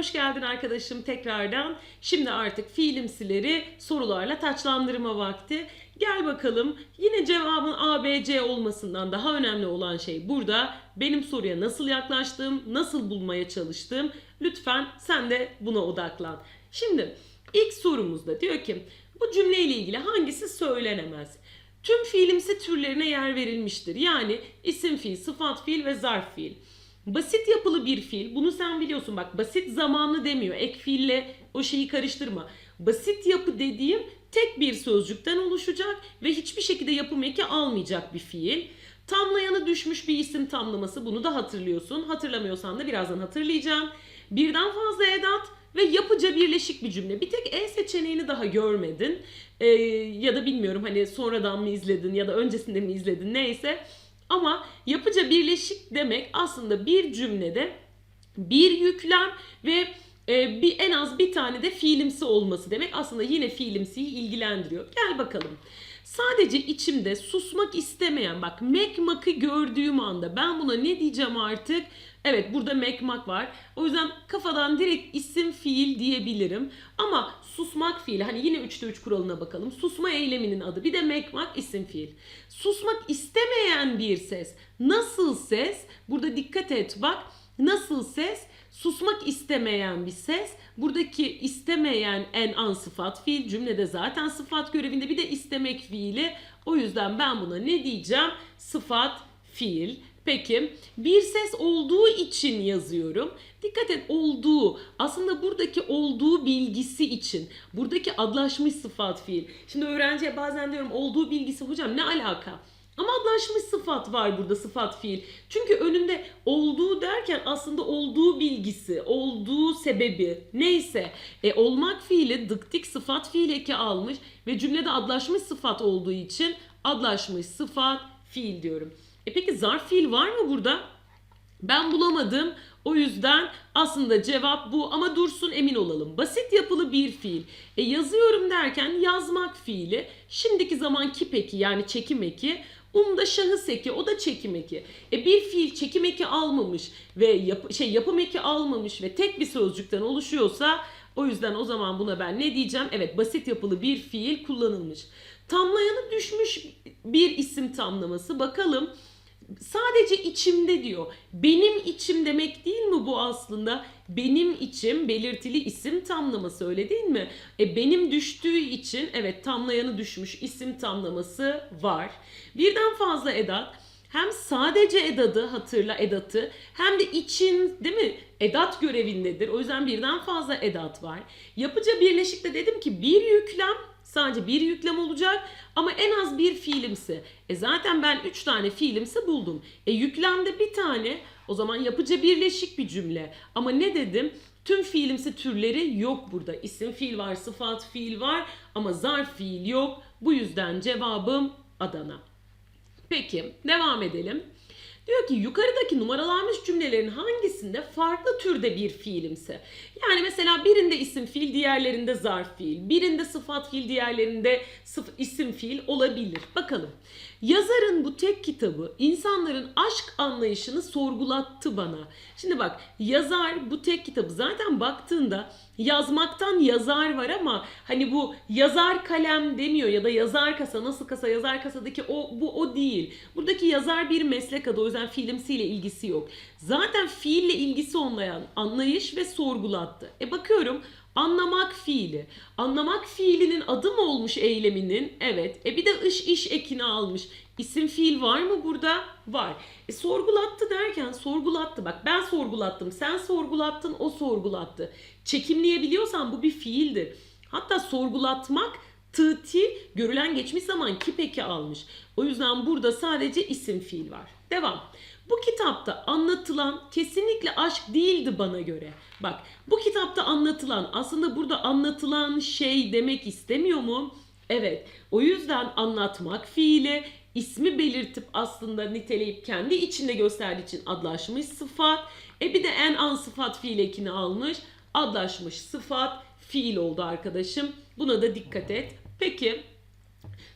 Hoş geldin arkadaşım tekrardan. Şimdi artık fiilimsileri sorularla taçlandırma vakti. Gel bakalım. Yine cevabın A, B, C olmasından daha önemli olan şey burada. Benim soruya nasıl yaklaştığım, nasıl bulmaya çalıştığım. Lütfen sen de buna odaklan. Şimdi ilk sorumuzda diyor ki bu cümleyle ilgili hangisi söylenemez? Tüm fiilimsi türlerine yer verilmiştir. Yani isim fiil, sıfat fiil ve zarf fiil. Basit yapılı bir fiil. Bunu sen biliyorsun. Bak basit zamanlı demiyor. Ek fiille o şeyi karıştırma. Basit yapı dediğim tek bir sözcükten oluşacak ve hiçbir şekilde yapım eki almayacak bir fiil. Tamlayanı düşmüş bir isim tamlaması. Bunu da hatırlıyorsun. Hatırlamıyorsan da birazdan hatırlayacağım. Birden fazla edat ve yapıca birleşik bir cümle. Bir tek E seçeneğini daha görmedin. Ee, ya da bilmiyorum hani sonradan mı izledin ya da öncesinde mi izledin neyse. Ama yapıca birleşik demek aslında bir cümlede bir yüklem ve e, bir en az bir tane de fiilimsi olması demek. Aslında yine fiilimsiyi ilgilendiriyor. Gel bakalım. Sadece içimde susmak istemeyen bak mekmakı gördüğüm anda ben buna ne diyeceğim artık? Evet burada mekmak var. O yüzden kafadan direkt isim fiil diyebilirim. Ama susmak fiili hani yine 3'te 3 kuralına bakalım. Susma eyleminin adı bir de mekmak isim fiil. Susmak istemeyen bir ses. Nasıl ses? Burada dikkat et bak. Nasıl ses? Susmak istemeyen bir ses. Buradaki istemeyen en an sıfat fiil cümlede zaten sıfat görevinde bir de istemek fiili. O yüzden ben buna ne diyeceğim? Sıfat fiil. Peki bir ses olduğu için yazıyorum. Dikkat et olduğu aslında buradaki olduğu bilgisi için. Buradaki adlaşmış sıfat fiil. Şimdi öğrenciye bazen diyorum olduğu bilgisi hocam ne alaka? Ama adlaşmış sıfat var burada sıfat fiil. Çünkü önünde olduğu derken aslında olduğu bilgisi, olduğu sebebi neyse. E, olmak fiili dıktik sıfat fiil eki almış ve cümlede adlaşmış sıfat olduğu için adlaşmış sıfat fiil diyorum. E peki zarf fiil var mı burada? Ben bulamadım. O yüzden aslında cevap bu ama dursun emin olalım. Basit yapılı bir fiil. E yazıyorum derken yazmak fiili. Şimdiki zaman kip eki yani çekim eki. Um da şahıs eki o da çekim eki. E bir fiil çekim eki almamış ve yap şey yapım eki almamış ve tek bir sözcükten oluşuyorsa o yüzden o zaman buna ben ne diyeceğim? Evet basit yapılı bir fiil kullanılmış. Tamlayanı düşmüş bir isim tamlaması. Bakalım sadece içimde diyor. Benim içim demek değil mi bu aslında? Benim içim belirtili isim tamlaması öyle değil mi? E benim düştüğü için evet tamlayanı düşmüş isim tamlaması var. Birden fazla edat hem sadece edadı hatırla edatı hem de için değil mi edat görevindedir. O yüzden birden fazla edat var. Yapıca birleşikte dedim ki bir yüklem Sadece bir yüklem olacak ama en az bir fiilimsi. E zaten ben 3 tane fiilimsi buldum. E yüklemde bir tane o zaman yapıca birleşik bir cümle. Ama ne dedim? Tüm fiilimsi türleri yok burada. İsim fiil var, sıfat fiil var ama zarf fiil yok. Bu yüzden cevabım Adana. Peki devam edelim. Diyor ki yukarıdaki numaralanmış cümlelerin hangisinde farklı türde bir fiilimse. Yani mesela birinde isim fiil, diğerlerinde zarf fiil, birinde sıfat fiil, diğerlerinde sıf isim fiil olabilir. Bakalım. Yazarın bu tek kitabı insanların aşk anlayışını sorgulattı bana. Şimdi bak yazar bu tek kitabı zaten baktığında yazmaktan yazar var ama hani bu yazar kalem demiyor ya da yazar kasa nasıl kasa yazar kasadaki o bu o değil. Buradaki yazar bir meslek adı o yüzden fiilimsiyle ilgisi yok. Zaten fiille ilgisi olmayan anlayış ve sorgulattı. E bakıyorum Anlamak fiili. Anlamak fiilinin adı mı olmuş eyleminin? Evet. E bir de ış iş ekini almış. İsim fiil var mı burada? Var. E sorgulattı derken sorgulattı. Bak ben sorgulattım. Sen sorgulattın. O sorgulattı. Çekimleyebiliyorsan bu bir fiildir. Hatta sorgulatmak tığti görülen geçmiş zaman kipeki almış. O yüzden burada sadece isim fiil var. Devam. Bu kitapta anlatılan kesinlikle aşk değildi bana göre. Bak bu kitapta anlatılan aslında burada anlatılan şey demek istemiyor mu? Evet. O yüzden anlatmak fiili ismi belirtip aslında niteleyip kendi içinde gösterdiği için adlaşmış sıfat. E bir de en an sıfat fiil ekini almış. Adlaşmış sıfat fiil oldu arkadaşım. Buna da dikkat et. Peki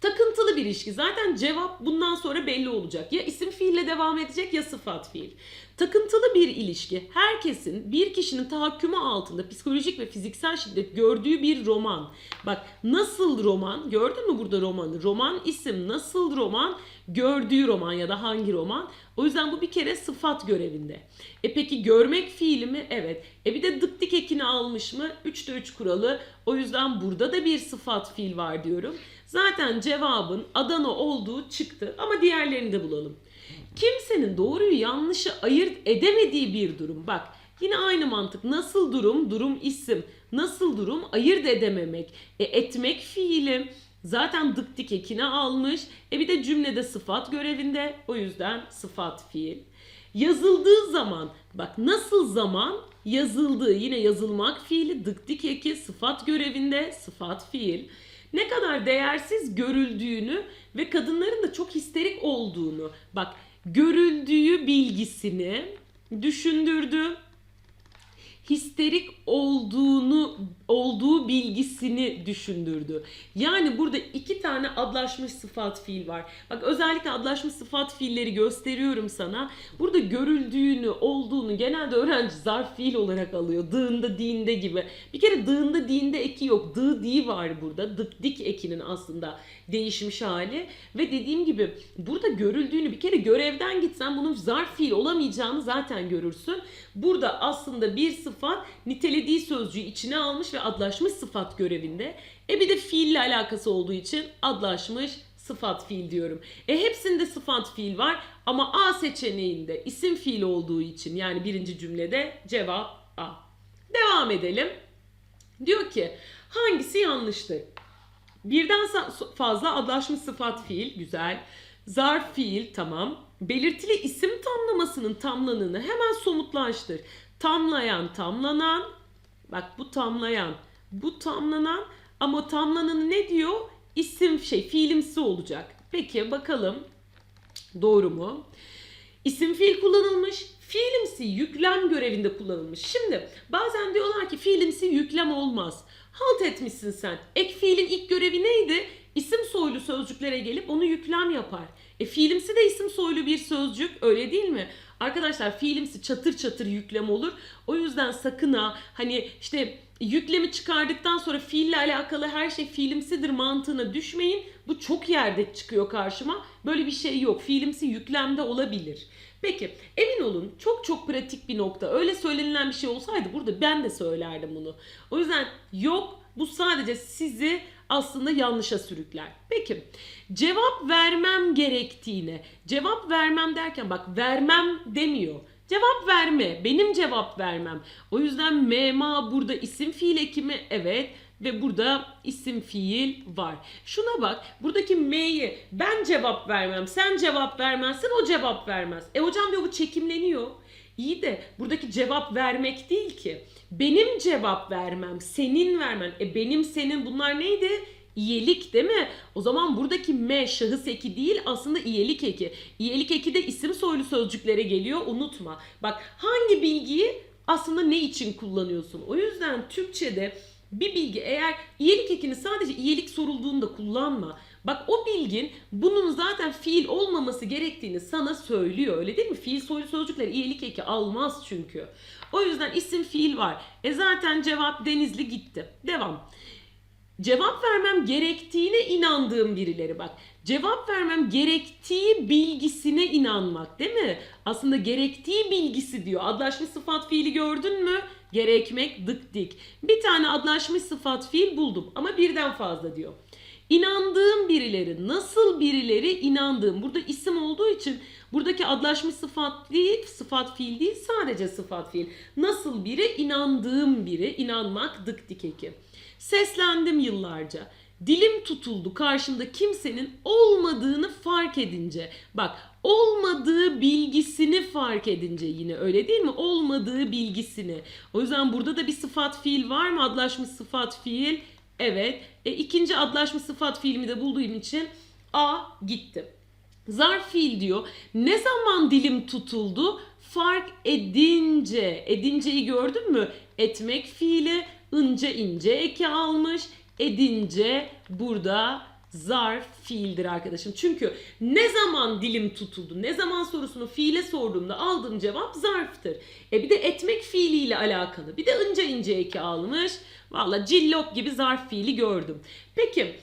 Takıntılı bir ilişki. Zaten cevap bundan sonra belli olacak. Ya isim fiille devam edecek ya sıfat fiil. Takıntılı bir ilişki. Herkesin bir kişinin tahakkümü altında psikolojik ve fiziksel şiddet gördüğü bir roman. Bak nasıl roman? Gördün mü burada romanı? Roman isim nasıl roman? Gördüğü roman ya da hangi roman? O yüzden bu bir kere sıfat görevinde. E peki görmek fiili mi? Evet. E bir de dık dik ekini almış mı? 3'te 3 kuralı. O yüzden burada da bir sıfat fiil var diyorum. Zaten cevabın Adana olduğu çıktı ama diğerlerini de bulalım. Kimsenin doğruyu yanlışı ayırt edemediği bir durum. Bak yine aynı mantık. Nasıl durum? Durum isim. Nasıl durum? Ayırt edememek. E etmek fiili. Zaten dık dik ekine almış. E bir de cümlede sıfat görevinde. O yüzden sıfat fiil. Yazıldığı zaman bak nasıl zaman yazıldığı yine yazılmak fiili dık dik eki sıfat görevinde sıfat fiil. Ne kadar değersiz görüldüğünü ve kadınların da çok histerik olduğunu. Bak görüldüğü bilgisini düşündürdü. Histerik olduğunu olduğu bilgisini düşündürdü. Yani burada iki tane adlaşmış sıfat fiil var. Bak özellikle adlaşmış sıfat fiilleri gösteriyorum sana. Burada görüldüğünü, olduğunu genelde öğrenci zarf fiil olarak alıyor. Dığında, dinde gibi. Bir kere dığında, dinde eki yok. Dı, di var burada. Dık, dik ekinin aslında değişmiş hali. Ve dediğim gibi burada görüldüğünü bir kere görevden gitsen bunun zarf fiil olamayacağını zaten görürsün. Burada aslında bir sıfat nitelediği sözcüğü içine almış ve adlaşmış sıfat görevinde. E bir de fiille alakası olduğu için adlaşmış sıfat fiil diyorum. E hepsinde sıfat fiil var ama A seçeneğinde isim fiil olduğu için yani birinci cümlede cevap A. Devam edelim. Diyor ki hangisi yanlıştır? Birden fazla adlaşmış sıfat fiil güzel. Zarf fiil tamam. Belirtili isim tamlamasının tamlanını hemen somutlaştır. Tamlayan, tamlanan. Bak bu tamlayan, bu tamlanan ama tamlananı ne diyor? İsim şey fiilimsi olacak. Peki bakalım doğru mu? İsim fiil kullanılmış. Fiilimsi yüklem görevinde kullanılmış. Şimdi bazen diyorlar ki fiilimsi yüklem olmaz. Halt etmişsin sen. Ek fiilin ilk görevi neydi? İsim soylu sözcüklere gelip onu yüklem yapar. E fiilimsi de isim soylu bir sözcük öyle değil mi? Arkadaşlar fiilimsi çatır çatır yüklem olur. O yüzden sakın ha hani işte yüklemi çıkardıktan sonra fiille alakalı her şey fiilimsidir mantığına düşmeyin. Bu çok yerde çıkıyor karşıma. Böyle bir şey yok. Fiilimsi yüklemde olabilir. Peki emin olun çok çok pratik bir nokta. Öyle söylenilen bir şey olsaydı burada ben de söylerdim bunu. O yüzden yok bu sadece sizi aslında yanlışa sürükler. Peki cevap vermem gerektiğine cevap vermem derken bak vermem demiyor. Cevap verme. Benim cevap vermem. O yüzden mema burada isim fiil ekimi evet ve burada isim fiil var. Şuna bak buradaki m'yi ben cevap vermem sen cevap vermezsin o cevap vermez. E hocam diyor bu çekimleniyor. İyi de buradaki cevap vermek değil ki. Benim cevap vermem, senin vermen. E benim senin bunlar neydi? İyelik değil mi? O zaman buradaki me şahıs eki değil aslında iyelik eki. İyelik eki de isim soylu sözcüklere geliyor unutma. Bak hangi bilgiyi aslında ne için kullanıyorsun? O yüzden Türkçe'de bir bilgi eğer iyelik ekini sadece iyelik sorulduğunda kullanma. Bak o bilgin bunun zaten fiil olmaması gerektiğini sana söylüyor öyle değil mi? Fiil soylu sözcükler iyelik eki almaz çünkü. O yüzden isim fiil var. E zaten cevap Denizli gitti. Devam. Cevap vermem gerektiğine inandığım birileri bak. Cevap vermem gerektiği bilgisine inanmak değil mi? Aslında gerektiği bilgisi diyor. Adlaşmış sıfat fiili gördün mü? Gerekmek dık dik. Bir tane adlaşmış sıfat fiil buldum ama birden fazla diyor. İnandığım birileri, nasıl birileri inandığım. Burada isim olduğu için buradaki adlaşmış sıfat değil, sıfat fiil değil sadece sıfat fiil. Nasıl biri, inandığım biri, inanmak dık dik eki. Seslendim yıllarca. Dilim tutuldu karşımda kimsenin olmadığını fark edince. Bak olmadığı bilgisini fark edince yine öyle değil mi? Olmadığı bilgisini. O yüzden burada da bir sıfat fiil var mı? Adlaşmış sıfat fiil. Evet. E, ikinci adlaşmış sıfat fiilimi de bulduğum için A gitti. Zarf fiil diyor. Ne zaman dilim tutuldu? Fark edince. Edinceyi gördün mü? Etmek fiili ince ince eki almış. Edince burada zarf fiildir arkadaşım. Çünkü ne zaman dilim tutuldu, ne zaman sorusunu fiile sorduğumda aldığım cevap zarftır. E bir de etmek fiiliyle alakalı. Bir de ince ince eki almış. Valla cillop gibi zarf fiili gördüm. Peki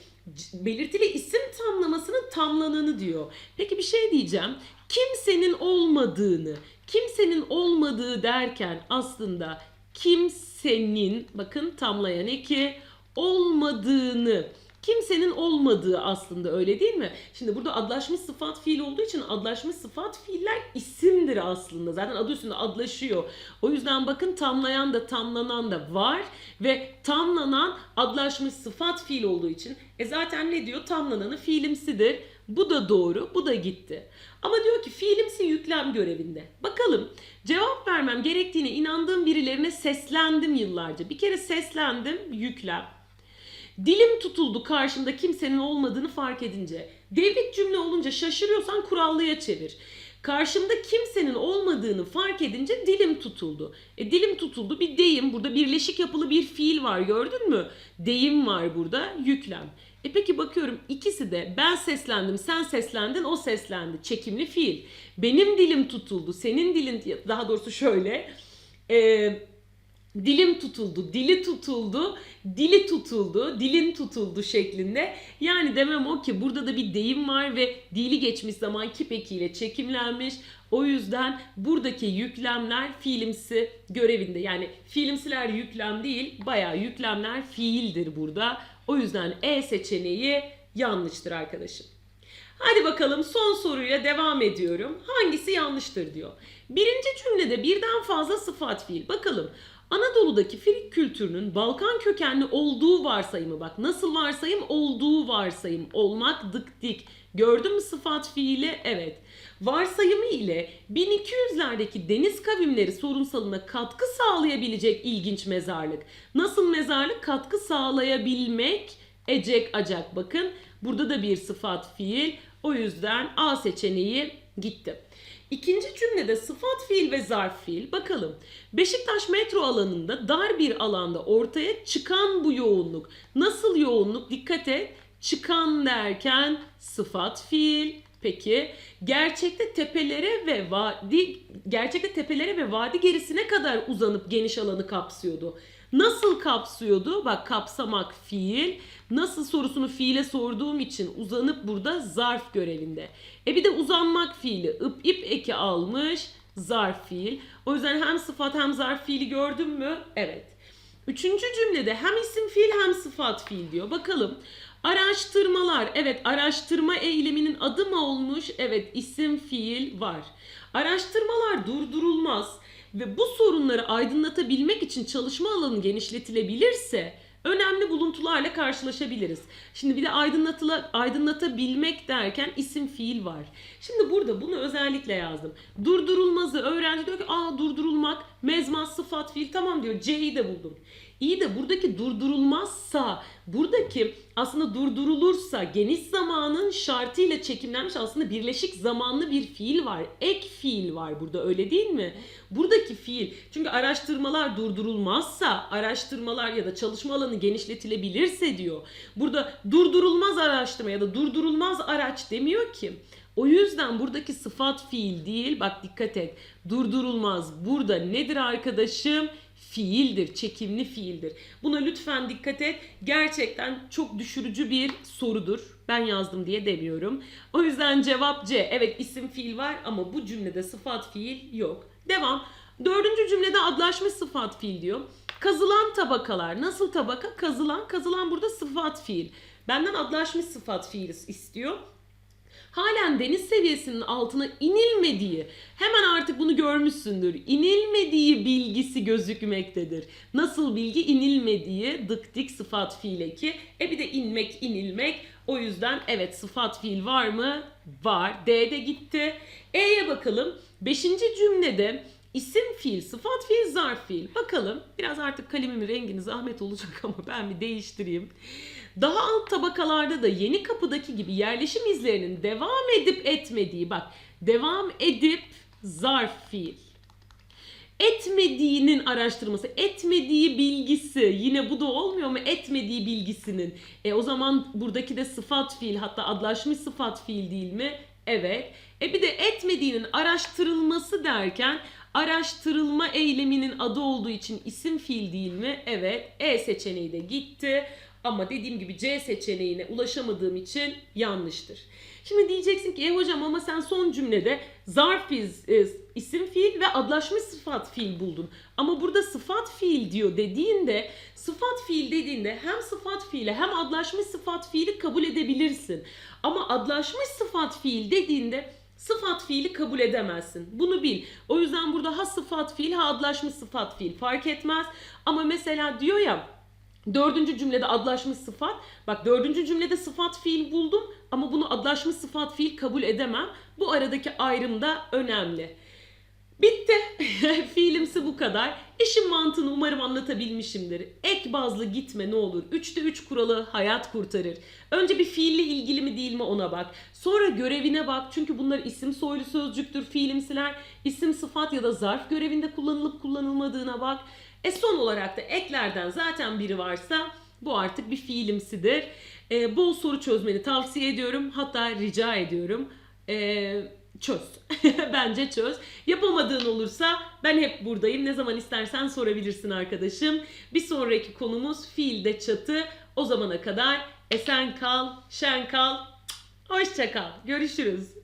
belirtili isim tamlamasının tamlananı diyor. Peki bir şey diyeceğim. Kimsenin olmadığını, kimsenin olmadığı derken aslında kimsenin bakın tamlayan eki olmadığını kimsenin olmadığı aslında öyle değil mi? Şimdi burada adlaşmış sıfat fiil olduğu için adlaşmış sıfat fiiller isimdir aslında. Zaten adı üstünde adlaşıyor. O yüzden bakın tamlayan da tamlanan da var ve tamlanan adlaşmış sıfat fiil olduğu için e zaten ne diyor? Tamlananı fiilimsidir. Bu da doğru, bu da gitti. Ama diyor ki fiilimsi yüklem görevinde. Bakalım cevap vermem gerektiğine inandığım birilerine seslendim yıllarca. Bir kere seslendim, yüklem. Dilim tutuldu karşımda kimsenin olmadığını fark edince. Devlet cümle olunca şaşırıyorsan kurallıya çevir. Karşımda kimsenin olmadığını fark edince dilim tutuldu. E dilim tutuldu bir deyim. Burada birleşik yapılı bir fiil var gördün mü? Deyim var burada yüklem. E peki bakıyorum ikisi de ben seslendim sen seslendin o seslendi. Çekimli fiil. Benim dilim tutuldu senin dilin daha doğrusu şöyle. Eee dilim tutuldu, dili tutuldu, dili tutuldu, dilin tutuldu şeklinde. Yani demem o ki burada da bir deyim var ve dili geçmiş zaman kip ekiyle çekimlenmiş. O yüzden buradaki yüklemler fiilimsi görevinde. Yani fiilimsiler yüklem değil, bayağı yüklemler fiildir burada. O yüzden E seçeneği yanlıştır arkadaşım. Hadi bakalım son soruyla devam ediyorum. Hangisi yanlıştır diyor. Birinci cümlede birden fazla sıfat fiil. Bakalım Anadolu'daki Frig kültürünün Balkan kökenli olduğu varsayımı bak nasıl varsayım olduğu varsayım olmak dık dik. Gördün mü sıfat fiili? Evet. Varsayımı ile 1200'lerdeki deniz kavimleri sorunsalına katkı sağlayabilecek ilginç mezarlık. Nasıl mezarlık? Katkı sağlayabilmek ecek acak. Bakın burada da bir sıfat fiil. O yüzden A seçeneği gitti. İkinci cümlede sıfat fiil ve zarf fiil. Bakalım. Beşiktaş metro alanında dar bir alanda ortaya çıkan bu yoğunluk. Nasıl yoğunluk? Dikkat et. Çıkan derken sıfat fiil. Peki gerçekte tepelere ve vadi gerçekte tepelere ve vadi gerisine kadar uzanıp geniş alanı kapsıyordu. Nasıl kapsıyordu? Bak kapsamak fiil. Nasıl sorusunu fiile sorduğum için uzanıp burada zarf görevinde. E bir de uzanmak fiili. ıp ip eki almış zarf fiil. O yüzden hem sıfat hem zarf fiili gördün mü? Evet. Üçüncü cümlede hem isim fiil hem sıfat fiil diyor. Bakalım. Araştırmalar. Evet araştırma eyleminin adı mı olmuş? Evet isim fiil var. Araştırmalar durdurulmaz ve bu sorunları aydınlatabilmek için çalışma alanı genişletilebilirse önemli buluntularla karşılaşabiliriz. Şimdi bir de aydınlatıla, aydınlatabilmek derken isim fiil var. Şimdi burada bunu özellikle yazdım. Durdurulmazı öğrenci diyor ki aa durdurulmak mezmaz sıfat fiil tamam diyor C'yi de buldum. İyi de buradaki durdurulmazsa buradaki aslında durdurulursa geniş zamanın şartıyla çekimlenmiş aslında birleşik zamanlı bir fiil var. Ek fiil var burada öyle değil mi? Buradaki fiil çünkü araştırmalar durdurulmazsa araştırmalar ya da çalışma alanı genişletilebilirse diyor. Burada durdurulmaz araştırma ya da durdurulmaz araç demiyor ki. O yüzden buradaki sıfat fiil değil. Bak dikkat et. Durdurulmaz. Burada nedir arkadaşım? Fiildir. Çekimli fiildir. Buna lütfen dikkat et. Gerçekten çok düşürücü bir sorudur. Ben yazdım diye demiyorum. O yüzden cevap C. Evet isim fiil var ama bu cümlede sıfat fiil yok. Devam. Dördüncü cümlede adlaşmış sıfat fiil diyor. Kazılan tabakalar. Nasıl tabaka? Kazılan. Kazılan burada sıfat fiil. Benden adlaşmış sıfat fiil istiyor halen deniz seviyesinin altına inilmediği, hemen artık bunu görmüşsündür. İnilmediği bilgisi gözükmektedir. Nasıl bilgi inilmediği dık dik sıfat fiil eki. E bir de inmek, inilmek. O yüzden evet sıfat fiil var mı? Var. D'de gitti. E'ye bakalım. Beşinci cümlede isim fiil, sıfat fiil, zarf fiil. Bakalım. Biraz artık kalemimin rengini zahmet olacak ama ben bir değiştireyim. Daha alt tabakalarda da yeni kapıdaki gibi yerleşim izlerinin devam edip etmediği bak devam edip zarf fiil. Etmediğinin araştırması, etmediği bilgisi yine bu da olmuyor mu? Etmediği bilgisinin. E o zaman buradaki de sıfat fiil hatta adlaşmış sıfat fiil değil mi? Evet. E bir de etmediğinin araştırılması derken araştırılma eyleminin adı olduğu için isim fiil değil mi? Evet. E seçeneği de gitti. Ama dediğim gibi C seçeneğine ulaşamadığım için yanlıştır. Şimdi diyeceksin ki e hocam ama sen son cümlede zarf iz- e, isim fiil ve adlaşmış sıfat fiil buldun. Ama burada sıfat fiil diyor dediğinde sıfat fiil dediğinde hem sıfat fiili hem adlaşmış sıfat fiili kabul edebilirsin. Ama adlaşmış sıfat fiil dediğinde sıfat fiili kabul edemezsin. Bunu bil. O yüzden burada ha sıfat fiil ha adlaşmış sıfat fiil fark etmez. Ama mesela diyor ya Dördüncü cümlede adlaşmış sıfat. Bak dördüncü cümlede sıfat fiil buldum ama bunu adlaşmış sıfat fiil kabul edemem. Bu aradaki ayrım da önemli. Bitti. Fiilimsi bu kadar. İşin mantığını umarım anlatabilmişimdir. Ek bazlı gitme ne olur. 3'te 3 kuralı hayat kurtarır. Önce bir fiille ilgili mi değil mi ona bak. Sonra görevine bak. Çünkü bunlar isim soylu sözcüktür fiilimsiler. İsim sıfat ya da zarf görevinde kullanılıp kullanılmadığına bak. E son olarak da eklerden zaten biri varsa bu artık bir fiilimsidir. E, bol soru çözmeni tavsiye ediyorum. Hatta rica ediyorum. E, çöz. Bence çöz. Yapamadığın olursa ben hep buradayım. Ne zaman istersen sorabilirsin arkadaşım. Bir sonraki konumuz fiilde çatı. O zamana kadar esen kal, şen kal. Hoşça kal. Görüşürüz.